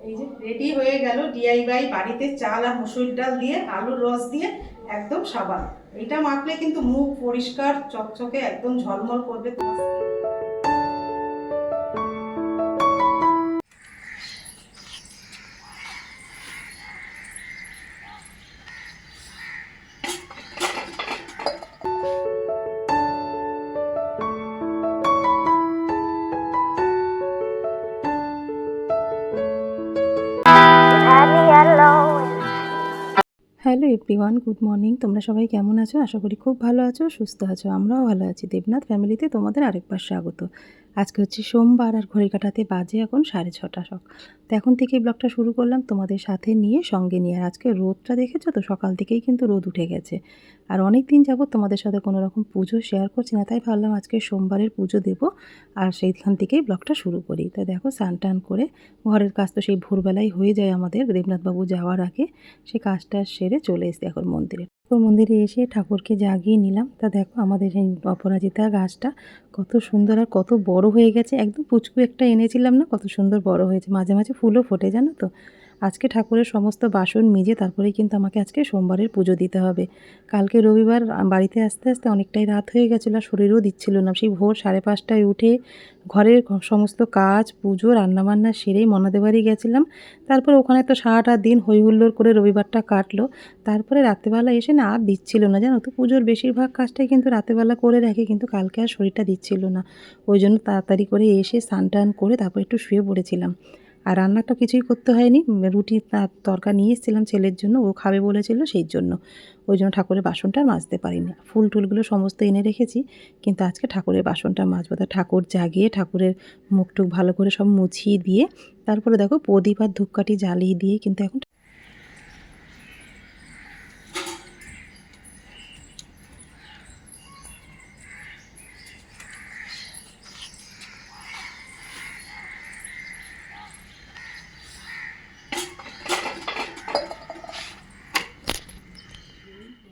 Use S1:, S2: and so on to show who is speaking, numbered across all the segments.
S1: এই যে রেডি হয়ে গেল ডিআইওয়াই বাড়িতে চাল আর মুসুর ডাল দিয়ে, আলুর রস দিয়ে, একদম সাবান। এটা মাখলে কিন্তু মুখ পরিষ্কার, চকচকে, একদম ঝলমল করবে তোমার
S2: এভরিওয়ান গুড মর্নিং তোমরা সবাই কেমন আছো? আশা করি খুব ভালো আছো, সুস্থ আছো, আমরাও ভালো আছি। দেবনাথ ফ্যামিলিতে তোমাদের আরেকবার স্বাগত। আজকে হচ্ছে সোমবার আর ঘড়ি কাটাতে বাজে এখন সাড়ে ছটা সক তো এখন থেকে ব্লগটা শুরু করলাম তোমাদের সাথে নিয়ে, সঙ্গে নিয়ে। আর আজকে রোদটা দেখেছ তো? সকাল থেকেই কিন্তু রোদ উঠে গেছে। আর অনেক দিন যাবত তোমাদের সাথে কোনো রকম পুজো শেয়ার করছি না, তাই ভাবলাম আজকে সোমবারের পুজো দেবো। আর সেইখান থেকেই ব্লগটা শুরু করি। তো দেখো, স্নান টান করে ঘরের কাজ তো সেই ভোরবেলায় হয়ে যায় আমাদের। দেবনাথবাবু যাওয়ার আগে সে কাজটা সেরে চলে এসে এখন মন্দিরে। ঠাকুর মন্দিরে এসে ঠাকুরকে জাগিয়ে নিলাম। তা দেখো, আমাদের এই অপরাজিতা গাছটা কত সুন্দর আর কত বড় হয়ে গেছে। একদম পুচকু একটা এনেছিলাম না, কত সুন্দর বড় হয়েছে। মাঝে মাঝে ফুলও ফোটে, জানো তো? আজকে ঠাকুরের সমস্ত বাসন মেজে তারপরেই কিন্তু আমাকে আজকে সোমবারের পুজো দিতে হবে। কালকে রবিবার বাড়িতে আসতে আসতে অনেকটাই রাত হয়ে গেছিল আর শরীরও দিচ্ছিল না। সেই ভোর সাড়ে পাঁচটায় উঠে ঘরের সমস্ত কাজ, পুজো, রান্নাবান্না সেরেই মনাদের বাড়ি গেছিলাম। তারপর ওখানে তো সারাটা দিন হই হুল্লোড় করে রবিবারটা কাটলো। তারপরে রাত্রেবেলা এসে না আর দিচ্ছিল না। জানো তো, পুজোর বেশিরভাগ কাজটাই কিন্তু রাতেবেলা করে রাখি, কিন্তু কালকে আর শরীরটা দিচ্ছিল না। ওই জন্য তাড়াতাড়ি করে এসে স্নান টান করে তারপর একটু শুয়ে পড়েছিলাম। আর রান্নাটা কিছুই করতে হয়নি। রুটি তরকা নিয়ে এসেছিলাম ছেলের জন্য, ও খাবে বলেছিল সেই জন্য। ওই জন্য ঠাকুরের বাসনটা মাজতে পারিনি। ফুল টুলগুলো সমস্ত এনে রেখেছি, কিন্তু আজকে ঠাকুরের বাসনটা মাজবো। তা ঠাকুর জাগিয়ে ঠাকুরের মুখটুক ভালো করে সব মুছিয়ে দিয়ে, তারপরে দেখো প্রদীপ আর ধূপকাঠি জ্বালিয়ে দিয়ে কিন্তু এখন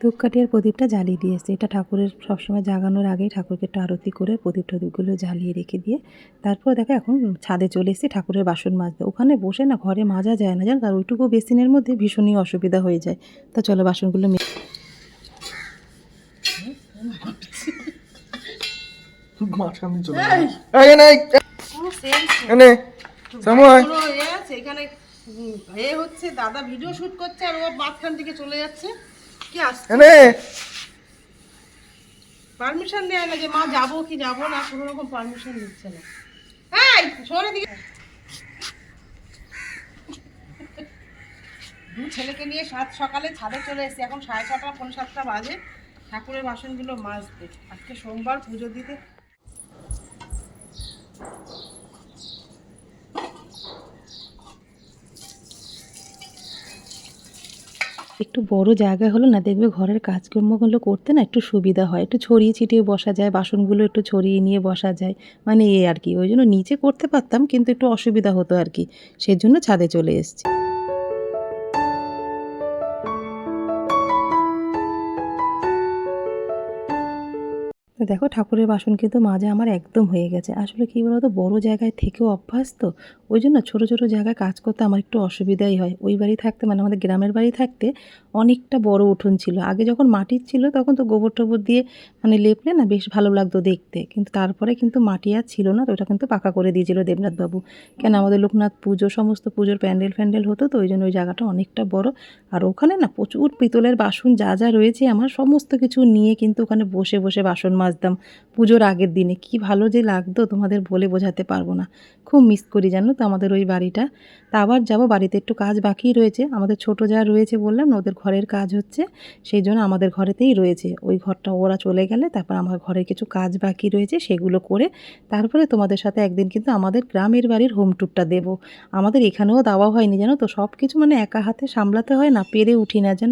S2: ধূপকাঠি আর প্রদীপটা জ্বালিয়ে দিয়ে এসছে এটা ঠাকুরের সবসময় জাগানোর আগেই ঠাকুরকে একটু আরতি করে প্রদীপ টদীপগুলো জ্বালিয়ে রেখে দিয়ে তারপর দেখো এখন ছাদে চলে এসেছি ঠাকুরের বাসন মাজতে। ওখানে বসে না ঘরে মাজা যায় না জানো? তার ওইটুকু বেসিনের মধ্যে ভীষণই অসুবিধা হয়ে যায়। তা চলো বাসনগুলো
S1: দাদা ভিডিও শুট করছে আর ও মাঝখান থেকে চলে যাচ্ছে। কি আসছে। পারমিশন দেয় না যে মা যাব কি যাব না? কোনো রকম পারমিশন দিচ্ছে না। এই দিকে। দু ছেলেকে নিয়ে সাত সকালে ছাদে চলে এসেছি। এখন সাড়ে ছটা পৌনে সাতটা বাজে। ঠাকুরের বাসনগুলো মাজতে। আজকে সোমবার পুজো দিতে।
S2: একটু বড় জায়গা হলো না, দেখবে ঘরের কাজকর্মগুলো করতে না একটু সুবিধা হয়। একটু ছড়িয়ে ছিটিয়ে বসা যায়, বাসনগুলো একটু ছড়িয়ে নিয়ে বসা যায় মানে এ আর কি। ওই জন্য নিচে করতে পারতাম, কিন্তু একটু অসুবিধা হতো আর কি। সেজন্য ছাদে চলে এসেছি। দেখো, ঠাকুরের বাসন কিন্তু মাজা আমার একদম হয়ে গেছে। আসলে কী বলতো, বড় জায়গায় থেকেও অভ্যাস তো ওই জন্য ছোটো ছোটো জায়গায় কাজ করতে আমার একটু অসুবিধাই হয়। ওই বাড়ি থাকতে মানে আমাদের গ্রামের বাড়ি থাকতে অনেকটা বড় উঠোন ছিল। আগে যখন মাটির ছিল তখন তো গোবর টোবর দিয়ে মানে লেপলে না বেশ ভালো লাগতো দেখতে। কিন্তু তারপরে কিন্তু মাটি আর ছিল না, তো ওটা কিন্তু পাকা করে দিয়েছিল দেবনাথবাবু। কেন আমাদের লোকনাথ পুজো, সমস্ত পুজোর প্যান্ডেল, ফ্যান্ডেল হতো তো ওই জন্য ওই জায়গাটা অনেকটা বড়। আর ওখানে না প্রচুর পিতলের বাসন যা যা রয়েছে আমার সমস্ত কিছু নিয়ে কিন্তু ওখানে বসে বসে বাসন মাজতাম পুজোর আগের দিনে। কি ভালো যে লাগতো তোমাদের বলে বোঝাতে পারব না। খুব মিস করি, জানো তো আমাদের ওই বাড়িটা। তা আবার যাব, বাড়িতে একটু কাজ বাকি রয়েছে। আমাদের ছোট যা রয়েছে বললাম ওদের ঘরের কাজ হচ্ছে। সেই জন্য আমাদের ঘরেতেই রয়েছে। ওই ঘরটা ওরা চলে গেলে তারপর আমার ঘরে কিছু কাজ বাকি রয়েছে, সেগুলো করে তারপরে তোমাদের সাথে একদিন কিন্তু আমাদের গ্রামের বাড়ির হোম ট্যুরটা দেবো। আমাদের এখানেও দেওয়া হয়নি জানো তো? সব কিছু মানে একা হাতে সামলাতে হয় না, পেরে উঠি না যেন।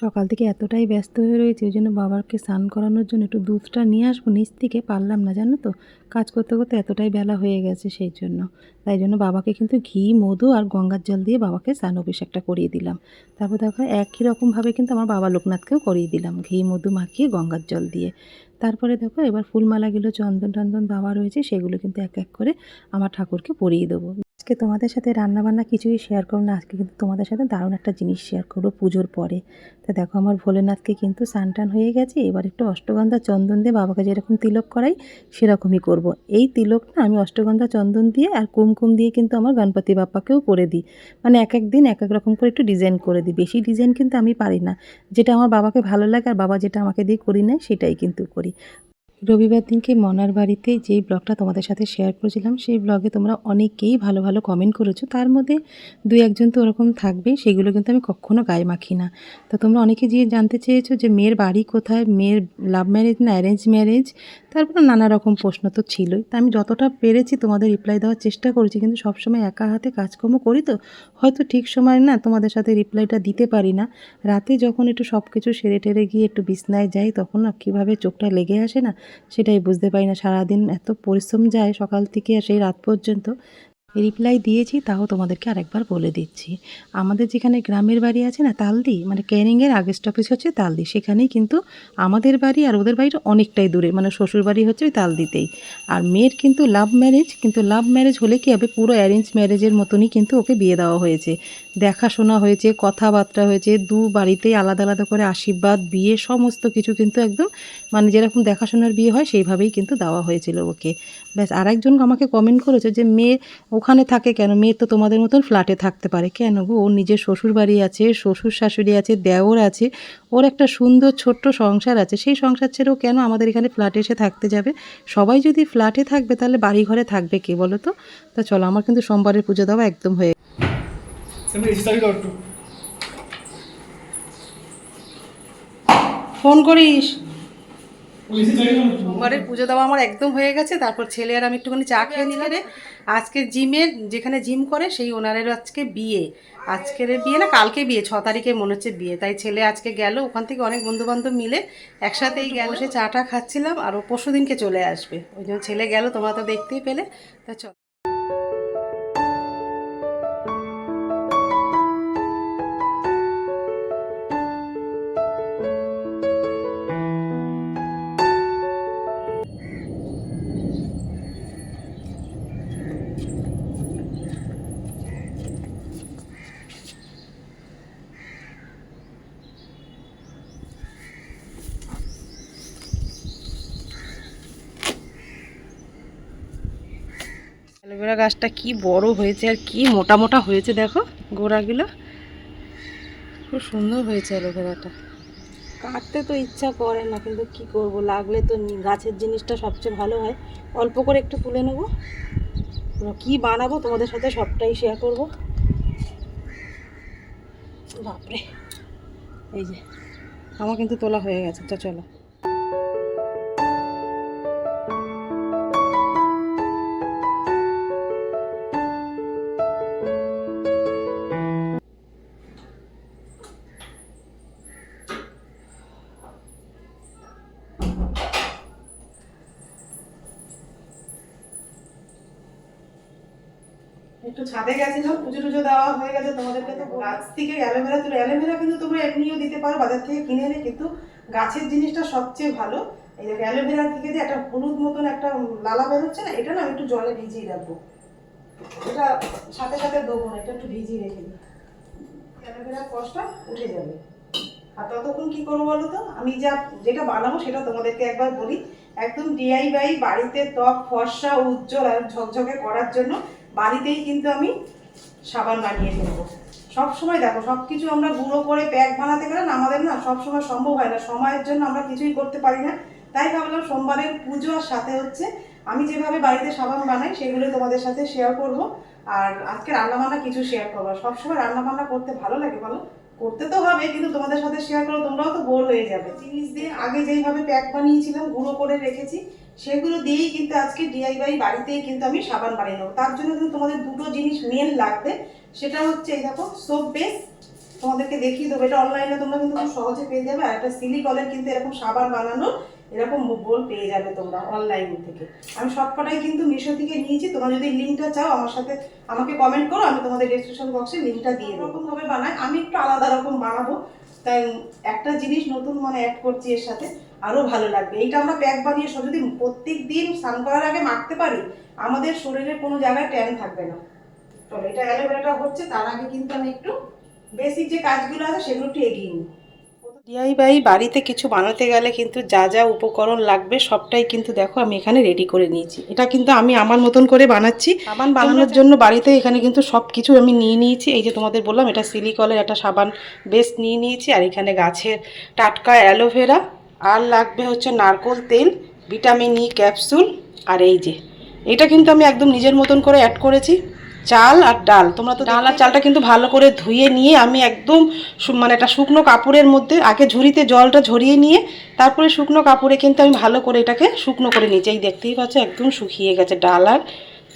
S2: সকাল থেকে এতটাই ব্যস্ত হয়ে রয়েছে, ওই জন্য বাবাকে স্নান করানোর জন্য একটু দুধটা নিয়ে আসব। নিচ থেকে পারলাম না, জানো তো? কাজ করতে করতে এতটাই বেলা হয়ে গেছে সেই জন্য। তাই জন্য বাবাকে কিন্তু ঘি, মধু আর গঙ্গার জল দিয়ে বাবাকে স্নান অভিষেকটা করিয়ে দিলাম। তারপর দেখো, একই রকমভাবে কিন্তু আমার বাবা লোকনাথকেও করিয়ে দিলাম, ঘি, মধু মাখিয়ে গঙ্গার জল দিয়ে। তারপরে দেখো, এবার ফুলমালাগুলো চন্দন টন্দন দেওয়া রয়েছে, সেগুলো কিন্তু এক এক করে আমার ঠাকুরকে পরিয়ে দেবো। আজকে তোমাদের সাথে রান্নাবান্না কিছুই শেয়ার করব না, আজকে কিন্তু তোমাদের সাথে দারুণ একটা জিনিস শেয়ার করব পুজোর পরে। তা দেখো আমার ভোলেনাথকে কিন্তু সানটান হয়ে গেছে, এবার একটু অষ্টগন্ধা চন্দন দিয়ে বাবাকে যেরকম তিলক করাই, সেরকমই করব। এই তিলক না আমি অষ্টগন্ধা চন্দন দিয়ে আর কুমকুম দিয়ে কিন্তু আমার গণপতি বাপ্পাকেও করে দিই। মানে এক এক দিন এক এক রকম করে একটু ডিজাইন করে দিই, বেশি ডিজাইন কিন্তু আমি পারি না। যেটা আমার বাবাকে ভালো লাগে আর বাবা যেটা আমাকে দিয়ে করি নেয় সেটাই কিন্তু করি। রবিবার দিনকে মনার বাড়িতে যেই ব্লগটা তোমাদের সাথে শেয়ার করেছিলাম, সেই ব্লগে তোমরা অনেকেই ভালো ভালো কমেন্ট করেছ। তার মধ্যে দু একজন তো ওরকম থাকবে, সেগুলো কিন্তু আমি কখনো গায়ে মাখি না। তো তোমরা অনেকে যে জানতে চেয়েছো যে মেয়ের বাড়ি কোথায়, মেয়ের লাভ ম্যারেজ না অ্যারেঞ্জ ম্যারেজ তারপরে নানা রকম প্রশ্ন তো ছিলই। তা আমি যতটা পেরেছি তোমাদের রিপ্লাই দেওয়ার চেষ্টা করেছি, কিন্তু সবসময় একা হাতে কাজকর্ম করি তো, হয়তো ঠিক সময় না তোমাদের সাথে রিপ্লাইটা দিতে পারি না। রাতে যখন একটু সব কিছু সেরে টেরে গিয়ে একটু বিছনায় যাই, তখন কীভাবে চোখটা লেগে আসে না সেটাই বুঝতে পারি না। সারাদিন এত পরিশ্রম যায় সকাল থেকে আর সেই রাত পর্যন্ত। রিপ্লাই দিয়েছি, তাও তোমাদেরকে আরেকবার বলে দিচ্ছি। আমাদের যেখানে গ্রামের বাড়ি আছে না, তালদি মানে ক্যানিংয়ের আগের স্টপেজ হচ্ছে তালদি। সেখানেই কিন্তু আমাদের বাড়ি আর ওদের বাড়িটা অনেকটাই দূরে মানে শ্বশুর বাড়ি হচ্ছে ওই তালদিতেই। আর মেয়ের কিন্তু লাভ ম্যারেজ কিন্তু লাভ ম্যারেজ হলে কি হবে, পুরো অ্যারেঞ্জ ম্যারেজের মতনই কিন্তু ওকে বিয়ে দেওয়া হয়েছে। দেখাশোনা হয়েছে, কথাবার্তা হয়েছে, দু বাড়িতেই আলাদা আলাদা করে আশীর্বাদ, বিয়ে, সমস্ত কিছু কিন্তু একদম মানে যেরকম দেখাশোনার বিয়ে হয় সেইভাবেই কিন্তু দেওয়া হয়েছিল ওকে। ব্যাস, আরেকজন আমাকে কমেন্ট করেছে যে, মেয়ে ওখানে থাকে কেন? মেয়ে তো তোমাদের মতন ফ্ল্যাটে থাকতে পারে। কেন গো? ওর নিজের শ্বশুর বাড়ি আছে শ্বশুর শাশুড়ি আছে, দেওর আছে, ওর একটা সুন্দর ছোট্ট সংসার আছে। সেই সংসার ছেড়েও কেন আমাদের এখানে ফ্ল্যাটে এসে থাকতে যাবে? সবাই যদি ফ্ল্যাটে থাকবে তাহলে বাড়ি ঘরে থাকবে কে বলো তো? তা চলো, আমার কিন্তু সোমবারের পুজো দেওয়া একদম হয়ে
S3: একটু
S1: ফোন করিস। সোমবারের পুজো দেওয়া আমার একদম হয়ে গেছে। তারপর ছেলে আর আমি একটুখানি চা খেয়ে নিলাম। রে আজকে জিমের যেখানে জিম করে সেই ওনারের আজকে বিয়ে। আজকের বিয়ে না কালকে বিয়ে ছ তারিখে মনে হচ্ছে বিয়ে। তাই ছেলে আজকে গেল ওখান থেকে অনেক বন্ধু বান্ধব মিলে একসাথেই গেল। সে চাটা খাচ্ছিলাম আর ও পরশু দিনকে চলে আসবে। ওই জন্য ছেলে গেল তোমরা তো দেখতেই পেলে। তা চল। অ্যালোভেরা গাছটা কি বড় হয়েছে আর কি মোটা মোটা হয়েছে দেখো গোড়াগুলো খুব সুন্দর হয়েছে অ্যালোভেরাটা কাটতে তো ইচ্ছা করে না, কিন্তু কি করব? লাগলে তো গাছের জিনিসটা সবচেয়ে ভালো হয়। অল্প করে একটু তুলে নেব। কি বানাবো তোমাদের সাথে সবটাই শেয়ার করব। বাপরে। এই যে, আমার কিন্তু তোলা হয়ে গেছে, তো চলো। ছাদে গেছিলাম, পুজো টুজো দেওয়া হয়ে গেছে, তোমাদেরকে তো গাছ থেকে অ্যালোভেরা তুলে। অ্যালোভেরা কিন্তু তোমরা এমনিও দিতে পারো, বাজার থেকে কিনে এনে, কিন্তু গাছের জিনিসটা সবচেয়ে ভালো। এই দেখো অ্যালোভেরা থেকে যে একটা হলুদ মতন একটা লালা বেরোচ্ছে না, এটা না আমি একটু জলে ভিজিয়ে রাখব। এটা সাথে সাথে দেবো না, এটা একটু ভিজিয়ে রেখে দিই। অ্যালোভেরার কষটা উঠে যাবে। আর ততক্ষণ কী করব বলো তো? আমি যা, যেটা বানাবো সেটা তোমাদেরকে একবার বলি। একদম ডিআইওয়াই বাড়িতে ত্বক, ফর্সা, উজ্জ্বল আর ঝকঝকে করার জন্য বাড়িতেই কিন্তু আমি সাবান বানিয়ে ফেলব। সব সময় দেখো সব কিছু আমরা গুঁড়ো করে প্যাক বানাতে গেলে না আমাদের না সব সময় সম্ভব হয় না, সময়ের জন্য আমরা কিছুই করতে পারি না। তাই ভাবলাম সোমবারের পুজো আর সাথে হচ্ছে আমি যেভাবে বাড়িতে সাবান বানাই সেগুলো তোমাদের সাথে শেয়ার করব। আর আজকে রান্নাবান্না কিছু শেয়ার করব। সবসময় রান্নাবান্না করতে ভালো লাগে বলো? করতে তো হবে, কিন্তু তোমাদের সাথে শেয়ার করো তোমরাও তো বোর হয়ে যাবে। জিনিস দিয়ে আগে যেইভাবে প্যাক বানিয়েছিলাম, গুঁড়ো করে রেখেছি সেগুলো দিয়েই কিন্তু আজকে ডিআইওয়াই বাড়িতেই কিন্তু আমি সাবান বানিয়ে নেব। তার জন্য কিন্তু তোমাদের দুটো জিনিস মেন লাগবে। সেটা হচ্ছে, এই দেখো সোপ বেস
S4: তোমাদেরকে দেখিয়ে দেবো। এটা অনলাইনে তোমরা কিন্তু খুব সহজে পেয়ে যাবে। আর একটা সিলিকনের কিন্তু এরকম সাবান বানানো, এরকম বোল পেয়ে যাবে তোমরা অনলাইন থেকে। আমি সবকটাই কিন্তু মিশো থেকে নিয়েছি। তোমরা যদি লিঙ্কটা চাও, আমার সাথে আমাকে কমেন্ট করো, আমি তোমাদের ডিসক্রিপশন বক্সে লিঙ্কটা দিয়ে দেবো। এরকম ভাবে বানাই। আমি একটু আলাদা রকম বানাবো। তাই একটা জিনিস নতুন মানে অ্যাড করছি এর সাথে। আরও ভালো লাগবে। এইটা আমরা প্যাক বানিয়ে সব যদি প্রত্যেক দিন স্নান করার আগে মাখতে পারি আমাদের শরীরের কোনো জায়গায় ট্যান থাকবে না। চলো এটা অ্যালোভেরাটা হচ্ছে তার আগে কিন্তু আমি একটু বেসিক যে কাজগুলো আছে সেগুলো একটু এগিয়ে নিই।
S1: ডিআইবাই বাড়িতে কিছু বানাতে গেলে কিন্তু যা যা উপকরণ লাগবে সবটাই কিন্তু দেখো আমি এখানে রেডি করে নিয়েছি। এটা কিন্তু আমি আমার মতন করে বানাচ্ছি। সাবান বানানোর জন্য বাড়িতে এখানে কিন্তু সব কিছু আমি নিয়ে নিয়েছি। এই যে তোমাদের বললাম এটা সিলিকলের একটা সাবান বেস নিয়ে নিয়েছি। আর এখানে গাছের টাটকা অ্যালোভেরা আর লাগবে হচ্ছে নারকোল তেল ভিটামিন ই ক্যাপসুল আর এই যে। এটা কিন্তু আমি একদম নিজের মতন করে অ্যাড করেছি। চাল আর ডাল। তোমরা তো ডাল আর চালটা কিন্তু ভালো করে ধুয়ে নিয়ে আমি একদম মানে একটা শুকনো কাপড়ের মধ্যে আগে ঝুড়িতে জলটা ঝরিয়ে নিয়ে তারপরে শুকনো কাপড়ে কিন্তু আমি ভালো করে এটাকে শুকনো করে নিয়েছি। এই দেখতেই পাচ্ছ একদম শুকিয়ে গেছে ডাল আর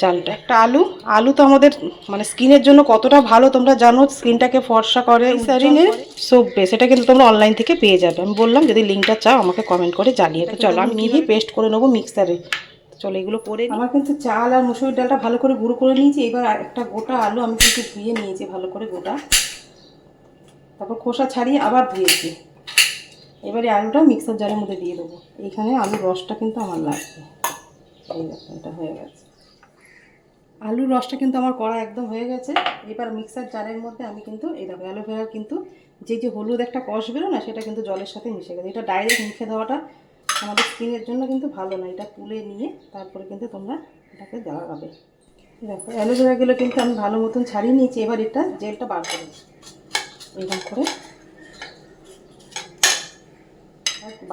S1: চালটা। একটা আলু। আলু তো আমাদের মানে স্কিনের জন্য কতটা ভালো তোমরা জানো স্কিনটাকে ফর্সা করে স্যারিনের সোপ বেস এটা কিন্তু তোমরা অনলাইন থেকে পেয়ে যাবে। আমি বললাম যদি লিঙ্কটা চাও আমাকে কমেন্ট করে জানিয়ে তো চলো আমি মিহি পেস্ট করে নেব মিক্সারে চলো এগুলো করে আমার কিন্তু চাল আর মুসুরির ডালটা ভালো করে গুঁড়ো করে নিয়েছি। এবার একটা গোটা আলু আমি কিন্তু ধুয়ে নিয়েছি ভালো করে গোটা। তারপর খোসা ছাড়িয়ে আবার ধুয়েছি। এবারে আলুটা মিক্সার জারের মধ্যে দিয়ে দেবো। এইখানে আলুর রসটা কিন্তু আমার লাগবে। এই এটা হয়ে গেছে। আলুর রসটা কিন্তু আমার করা একদম হয়ে গেছে। এবার মিক্সার জারের মধ্যে আমি কিন্তু, এই দেখো অ্যালোভেরার কিন্তু যে যে হলুদ একটা কষ বেরো না, সেটা কিন্তু জলের সাথে মিশে গেছে। এটা ডাইরেক্ট মুখে দেওয়াটা আমাদের স্কিনের জন্য কিন্তু ভালো না। এটা তুলে নিয়ে তারপরে কিন্তু তোমরা এটাকে দেওয়া হবে। দেখো অ্যালোভেরাগুলো কিন্তু আমি ভালো মতন ছাড়িয়ে নিয়েছি। এবার এটা জেলটা বার করে। এরকম করে।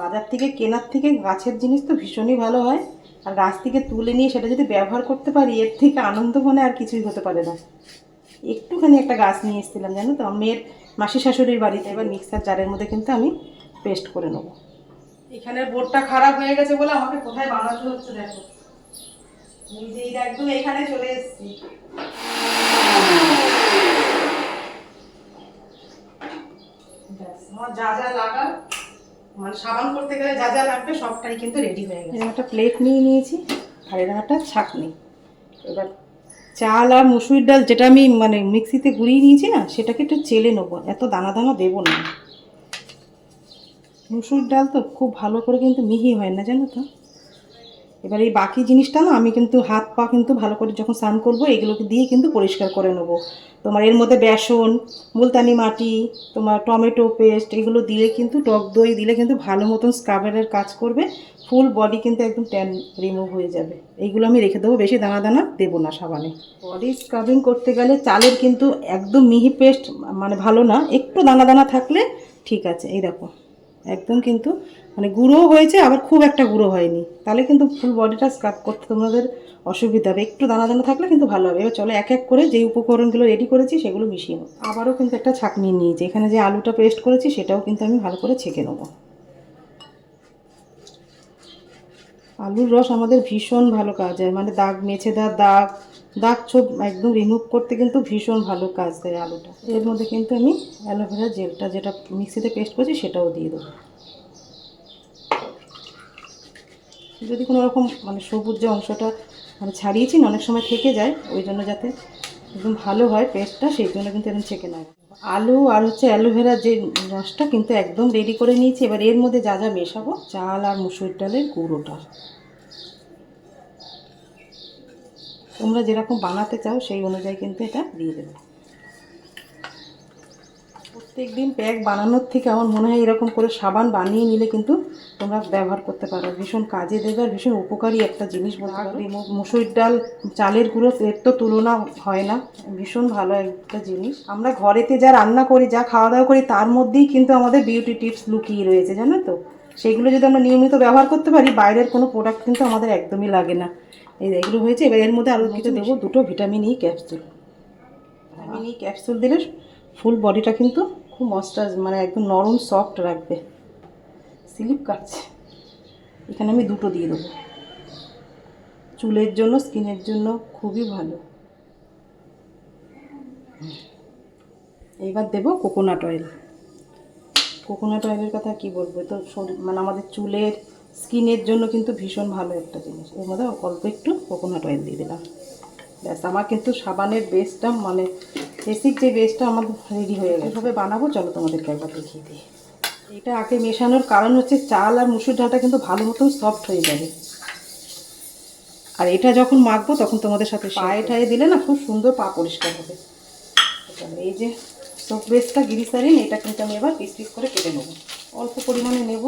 S1: বাজার থেকে, কেনার থেকে গাছের জিনিস তো ভীষণই ভালো হয়। আর গাছ থেকে তুলে নিয়ে সেটা যদি ব্যবহার করতে পারি, এর থেকে আনন্দ মনে আর কিছুই হতে পারে না। একটুখানি একটা গাছ নিয়ে এসেছিলাম, জানো তো? মেয়ের মাসি শাশুড়ির বাড়িতে এবার মিক্সার জারের মধ্যে কিন্তু আমি পেস্ট করে নেব। এখানের বোর্ডটা খারাপ হয়ে গেছে বলে আমাকে কোথায় বানাতে হচ্ছে দেখো। এই একদম এখানে চলে এসেছি। যা যা লাগা মানে সাবান করতে গেলে যা যা লাগবে সবটাই কিন্তু রেডি হয়ে গেছে। একটা প্লেট নিয়ে নিয়েছি, আর এরকম একটা ছাঁকনি। এবার চাল আর মুসুরির ডাল যেটা আমি মানে মিক্সিতে গুঁড়িয়ে নিয়েছি না, সেটাকে একটু চেলে নেব, এত দানা দানা দেবো না। মুসুর ডাল তো খুব ভালো করে কিন্তু মিহি হয় না, জানো তো? এবার এই বাকি জিনিসটা না আমি কিন্তু হাত পা কিন্তু ভালো করে যখন স্নান করব, এগুলোকে দিয়ে কিন্তু পরিষ্কার করে নেব। তোমার এর মধ্যে বেসন, মুলতানি মাটি, তোমার টমেটো পেস্ট এগুলো দিলে কিন্তু, টক দই দিলে কিন্তু ভালো মতন স্ক্রাবারের কাজ করবে। ফুল বডি কিন্তু একদম ট্যান রিমুভ হয়ে যাবে। এইগুলো আমি রেখে দেবো, বেশি দানা দানা দেবো না সাবানে। বডি স্ক্রাবিং করতে গেলে চালের কিন্তু একদম মিহি পেস্ট মানে ভালো না, একটু দানা দানা থাকলে ঠিক আছে। এই দেখো। একদম কিন্তু মানে গুঁড়ো হয়েছে, আবার খুব একটা গুঁড়ো হয়নি। তাহলে কিন্তু ফুল বডিটা স্ক্রাব করতে তোমাদের অসুবিধা হবে। একটু দানা দানা থাকলে কিন্তু ভালো হবে। এবার চলো এক এক করে যে উপকরণগুলো রেডি করেছি সেগুলো মিশিয়ে নেব। আবারও কিন্তু একটা ছাঁকনি নিয়েছি। এখানে যে আলুটা পেস্ট করেছি সেটাও কিন্তু আমি ভালো করে ছেঁকে নেব। আলুর রস আমাদের ভীষণ ভালো কাজ হয় মানে দাগ মেছে দেওয়া, দাগ দাগ ছোপ একদম রিমুভ করতে কিন্তু ভীষণ ভালো কাজ দেয় আলুটা। এর মধ্যে কিন্তু আমি অ্যালোভেরা জেলটা যেটা মিক্সিতে পেস্ট করেছি সেটাও দিয়ে দেবো। যদি কোনো রকম মানে সবুজ যে অংশটা মানে ছাড়িয়েছি অনেক সময় থেকে যায়, ওই জন্য যাতে একদম ভালো হয় পেস্টটা সেই জন্য কিন্তু এরকম ছেঁকে নেয় আলু আর হচ্ছে অ্যালোভেরা যে রসটা কিন্তু একদম রেডি করে নিয়েছি। এবার এর মধ্যে যা যা মেশাবো, চাল আর মুসুর ডালের গুঁড়োটা তোমরা যেরকম বানাতে চাও সেই অনুযায়ী কিন্তু এটা দিয়ে দেবে। প্রত্যেক দিন প্যাক বানানোর থেকে আমার মনে হয় এরকম করে সাবান বানিয়ে নিলে কিন্তু তোমরা ব্যবহার করতে পারো। ভীষণ কাজে দেবে আর ভীষণ উপকারী একটা জিনিস বলতে পারো। মুসুরির ডাল চালের গুঁড়ো এর তো তুলনা হয় না ভীষণ ভালো একটা জিনিস। আমরা ঘরেতে যা রান্না করি যা খাওয়া দাওয়া করি তার মধ্যেই কিন্তু আমাদের বিউটি টিপস লুকিয়ে রয়েছে জানো তো? সেগুলো যদি আমরা নিয়মিত ব্যবহার করতে পারি বাইরের কোনো প্রোডাক্ট কিন্তু আমাদের একদমই লাগে না। এই এগুলো হয়েছে এবার এর মধ্যে আরও কিছু দেবো। দুটো vitamin E capsule vitamin E capsule দিলে ফুল বডিটা কিন্তু খুব মস্টার মানে একদম নরম সফট রাখবে। স্লিপ কাটছে। এখানে আমি দুটো দিয়ে দেবো। চুলের জন্য, স্কিনের জন্য খুবই ভালো।
S2: এইবার দেবো কোকোনাট অয়েল কোকোনাট অয়েলের কথা কি বলব? তো মানে আমাদের চুলের, স্কিনের জন্য কিন্তু ভীষণ ভালো একটা জিনিস। এর মধ্যে অল্প একটু কোকোনাট অয়েল দিয়ে দিলাম। ব্যাস, আমার কিন্তু সাবানের বেসটা মানে বেসিক যে বেসটা আমার রেডি হয়ে গেছে। এভাবে বানাবো চলো তোমাদেরকে একবার দেখিয়ে দিই। এটা আগে মেশানোর কারণ হচ্ছে চাল আর মুসুর ডালটা কিন্তু ভালো মতন সফট হয়ে যাবে। আর এটা যখন মাখবো তখন তোমাদের সাথে পায়ে ঠায়ে দিলে না খুব সুন্দর পা পরিষ্কার হবে। এই যে সোপ বেসটা গিরিসারিন এটা কিন্তু আমি এবার পিস পিস করে কেটে নেব। অল্প পরিমাণে নেব।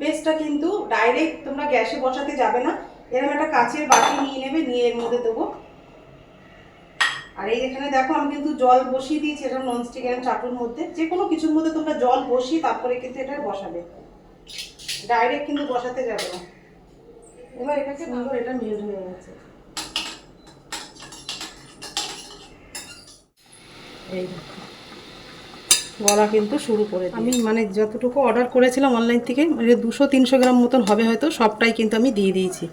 S1: বেসটা কিন্তু ডাইরেক্ট তোমরা গ্যাসে বসাতে যাবে না। এরকম একটা কাচের বাটি নিয়ে নেবে নিয়ে এর মধ্যে দেবো। আর এই এখানে দেখো আমি কিন্তু জল বসিয়ে দিয়েছি এটা ননস্টিক এরকম চাটুর মধ্যে। যে কোনো কিছুর মধ্যে তোমরা জল বসিয়ে তারপরে কিন্তু এটা বসাবে। ডাইরেক্ট কিন্তু বসাতে যাবে না। এবার এটাকে সুন্দর এটা মেল্ট হয়ে গেছে।
S2: এই দেখো। গলা কিন্তু শুরু করে আমি মানে যতটুকু অর্ডার করেছিলাম অনলাইন থেকে মানে দুশো তিনশো গ্রাম মতন হবে হয়তো সবটাই কিন্তু আমি দিয়ে দিয়েছি।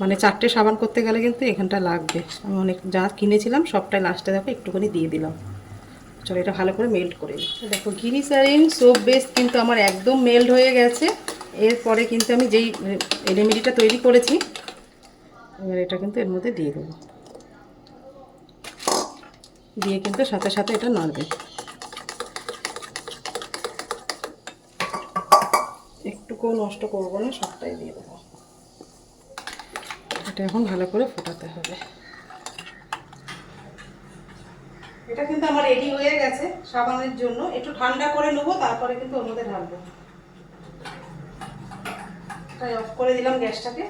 S2: মানে চারটে সাবান করতে গেলে কিন্তু এখানটা লাগবে। আমি অনেক যা কিনেছিলাম সবটাই লাস্টে দেখো একটুখানি দিয়ে দিলাম। চলো এটা ভালো করে মেল্ট করে দিই দেখো গিরিসারিন সোপ বেস কিন্তু আমার একদম মেল্ট হয়ে গেছে। এরপরে কিন্তু আমি যেই রেমেডিটা তৈরি করেছি এবার এটা কিন্তু এর মধ্যে দিয়ে দেবো। দিয়ে কিন্তু সাথে সাথে এটা নাড়বে। একটুকুও নষ্ট করব না, সবটাই দিয়ে দেবো। এটা এখন ভালো করে ফোটাতে হবে।
S1: এটা কিন্তু আমার রেডি হয়ে গেছে সাবানের জন্য। একটু ঠান্ডা করে নেব, তারপরে কিন্তু ওর মধ্যে ঢালবো। তাই অফ করে দিলাম গ্যাসটাকে।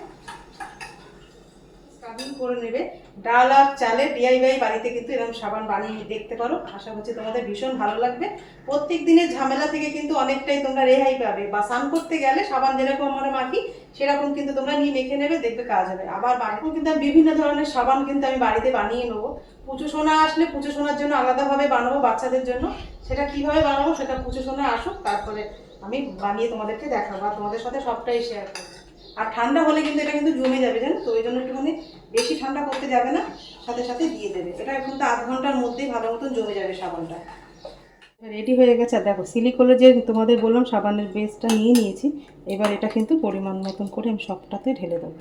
S1: স্ক্রাবিং করে নেবে। ডাল আর চালে ডিআইওয়াই বাড়িতে কিন্তু এরকম সাবান বানিয়ে দেখতে পারো। আশা করছি তোমাদের ভীষণ ভালো লাগবে। প্রত্যেক দিনের ঝামেলা থেকে কিন্তু অনেকটাই তোমরা রেহাই পাবে বা স্নান করতে গেলে সাবান যেরকম আমরা মাখি, সেরকম কিন্তু তোমরা নিয়ে মেখে নেবে, দেখবে কাজ হবে। আবার এখন কিন্তু বিভিন্ন ধরনের সাবান কিন্তু আমি বাড়িতে বানিয়ে নেব। পুজো সোনা আসলে পুজো সোনার জন্য আলাদাভাবে বানাবো বাচ্চাদের জন্য। সেটা কীভাবে বানাবো সেটা পুজো সোনা আসুক, তারপরে আমি বানিয়ে তোমাদেরকে দেখাবো আর তোমাদের সাথে সবটাই শেয়ার করব। আর ঠান্ডা হলে কিন্তু এটা কিন্তু জমে যাবে জানো তো? ওই জন্য একটুখানি বেশি ঠান্ডা করতে যাবে না, সাথে সাথে দিয়ে দেবে। এটা এখন তো আধ ঘণ্টার মধ্যেই ভালো মতন জমে যাবে সাবানটা।
S2: রেডি হয়ে গেছে। আর দেখো সিলিকোলে যে তোমাদের বললাম, সাবানের বেসটা নিয়ে নিয়েছি। এবার এটা কিন্তু পরিমাণ মতন করে আমি সবটাতে ঢেলে দেবো।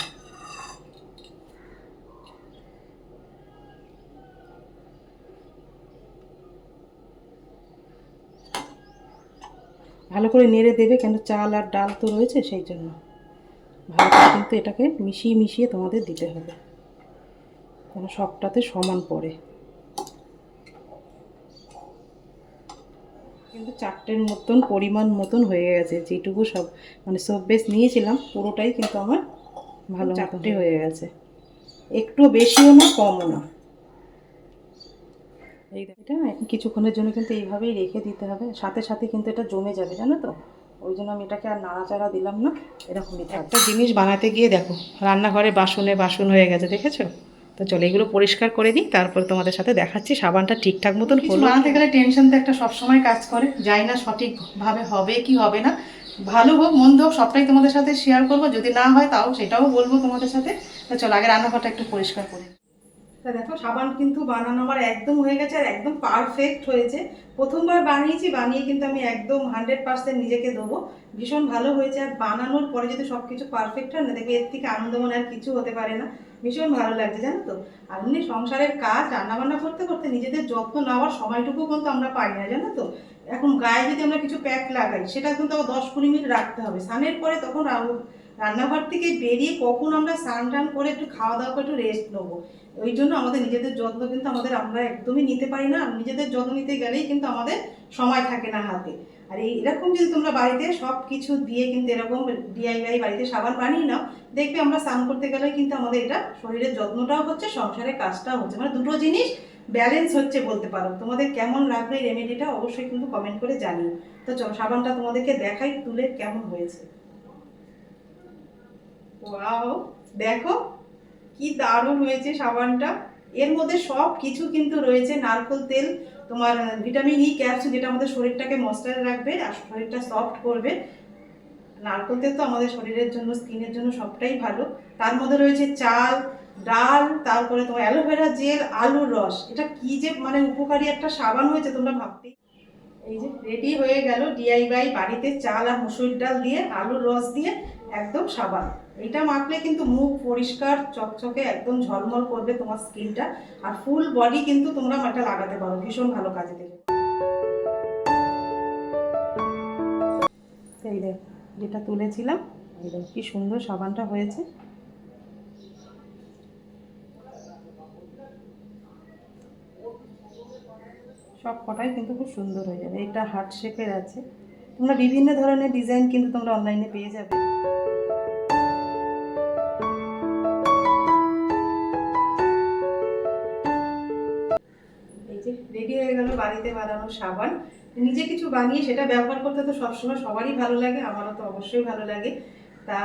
S2: ভালো করে নেড়ে দেবে, কেন চাল আর ডাল তো রয়েছে, সেই জন্য। ভালো করে কিন্তু এটাকে মিশিয়ে মিশিয়ে তোমাদের দিতে হবে। যেন সবটাতে সমান পড়ে। কিন্তু চারটের মতন পরিমাণ মতন হয়ে গেছে যেটুকু সব মানে সব বেশ নিয়েছিলাম পুরোটাই কিন্তু আমার ভালো চারটে হয়ে গেছে। একটু বেশিও না কমও না। এই এটা এখন কিছুক্ষণের জন্য কিন্তু এইভাবেই রেখে দিতে হবে। সাথে সাথে কিন্তু এটা জমে যাবে জানো তো? ওই জন্য আমি এটাকে আর নাড়াচাড়া দিলাম না এরকমই একটা জিনিস বানাতে গিয়ে দেখো রান্নাঘরে বাসনে বাসন হয়ে গেছে দেখেছ? তো চলো এগুলো পরিষ্কার করে দিই তারপর তোমাদের সাথে দেখাচ্ছি। সাবানটা ঠিকঠাক মতন হলো
S1: বানাতে গেলে টেনশন তো একটা সবসময় কাজ করে। যাই না সঠিকভাবে হবে কি হবে না। ভালো হোক মন্দ হোক সবটাই তোমাদের সাথে শেয়ার করব। যদি না হয় তাও সেটাও বলব তোমাদের সাথে। তো চলো আগে রান্নাঘরটা একটু পরিষ্কার করে। তা দেখো সাবান কিন্তু বানানো আমার একদম হয়ে গেছে আর একদম পারফেক্ট হয়েছে। প্রথমবার বানিয়েছি বানিয়ে কিন্তু আমি একদম হান্ড্রেড পার্সেন্ট নিজেকে দেবো। ভীষণ ভালো হয়েছে আর বানানোর পরে যদি সব কিছু পারফেক্ট হয় না দেখবে এর থেকে আনন্দ মনে আর কিছু হতে পারে না। ভীষণ ভালো লাগছে, জানো তো? আর এমনি সংসারের কাজ, রান্নাবান্না করতে করতে নিজেদের যত্ন নেওয়ার সময়টুকু কিন্তু আমরা পাই না, জানো তো? এখন গায়ে যদি আমরা কিছু প্যাক লাগাই, সেটা কিন্তু আবার দশ কুড়ি মিনিট রাখতে হবে। স্নানের পরে তখন রান্নাঘর থেকে বেরিয়ে কখন আমরা স্নান টান করে একটু খাওয়া দাওয়া করে একটু রেস্ট নেব? ওই জন্য আমাদের নিজেদের যত্ন কিন্তু আমাদের আমরা একদমই নিতে পারি না। নিজেদের যত্ন নিতে গেলেই কিন্তু আমাদের সময় থাকে না হাতে। আর এরকম যদি তোমরা বাড়িতে সব কিছু দিয়ে কিন্তু এরকম ডিআইওয়াই বাড়িতে সাবান বানিয়ে নাও দেখবে আমরা স্নান করতে গেলে কিন্তু আমাদের এটা শরীরের যত্নটাও হচ্ছে, সংসারের কাজটাও হচ্ছে। মানে দুটো জিনিস ব্যালেন্স হচ্ছে বলতে পারো। তোমাদের কেমন লাগবে এই রেমেডিটা অবশ্যই কিন্তু কমেন্ট করে জানিও। তো চলো, সাবানটা তোমাদেরকে দেখাই, তুলে কেমন হয়েছে। ওয়াও দেখো, কি দারুণ হয়েছে সাবানটা। এর মধ্যে সব কিছু কিন্তু রয়েছে, নারকেল তেল, তোমার ভিটামিন ই ক্যাপসুল যেটা আমাদের শরীরটাকে ময়েশ্চার রাখবে আর শরীরটা সফট করবে। নারকেল তো আমাদের শরীরের জন্য, স্কিনের জন্য সবটাই ভালো। তার মধ্যে রয়েছে চাল, ডাল, তারপরে তোমার অ্যালোভেরা জেল, আলুর রস। এটা কি যে মানে উপকারী একটা সাবান হয়েছে তোমরা ভাবতেই। এই যে রেডি হয়ে গেল ডিআইওয়াই বাড়িতে চাল আর মুসুর ডাল দিয়ে, আলুর রস দিয়ে একদম সাবান। এটা মাখলে কিন্তু মুখ পরিষ্কার, চকচকে, একদম ঝলমল করবে তোমার স্কিনটা। আর ফুল বডি কিন্তু তোমরা এটা লাগাতে পারো, ভীষণ ভালো কাজে দেবে। এই দেখ। যেটা তুলেছিলাম কি সুন্দর সাবানটা হয়েছে। সব কটাই কিন্তু খুব সুন্দর হয়ে যাবে। এটা হার্ট শেপের আছে। তোমরা বিভিন্ন ধরনের ডিজাইন কিন্তু তোমরা অনলাইনে পেয়ে যাবে। এই যে রেডি হয়ে গেল বাড়িতে বানানো সাবান। নিজে কিছু বানিয়ে সেটা ব্যবহার করতে তো সবসময় সবারই ভালো লাগে, আমারও তো অবশ্যই ভালো লাগে। তা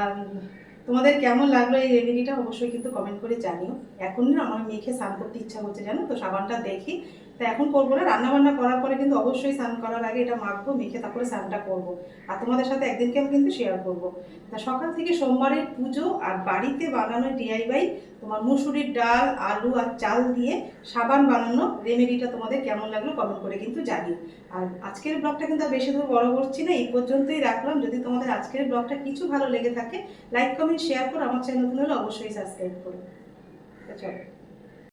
S1: তোমাদের কেমন লাগল এই রেমেডিটা অবশ্যই কিন্তু কমেন্ট করে জানিও। এখন আমার মেখে স্নান করতে ইচ্ছা হচ্ছে জানো তো? সাবানটা দেখি। তা এখন করব না। রান্না বান্না করার পরে কিন্তু অবশ্যই স্নান করার আগে এটা মাখবো, মেখে তারপরে স্নানটা করব। আর তোমাদের সাথে একদিনকে আমি কিন্তু শেয়ার করব। তা সকাল থেকে সোমবারের পুজো আর বাড়িতে বানানো ডিআইওয়াই তোমার মুসুরির ডাল, আলু আর চাল দিয়ে সাবান বানানো রেমেডিটা তোমাদের কেমন লাগল কমেন্ট করে কিন্তু জানিও। আর আজকের ব্লগটা কিন্তু বেশি দূর বড় করছি না, এই পর্যন্তই রাখলাম। যদি তোমাদের আজকের ব্লগটা কিছু ভালো লেগে থাকে লাইক কমেন্ট শেয়ার করো। আমার চ্যানেল নতুন হলে অবশ্যই সাবস্ক্রাইব করো। চলো।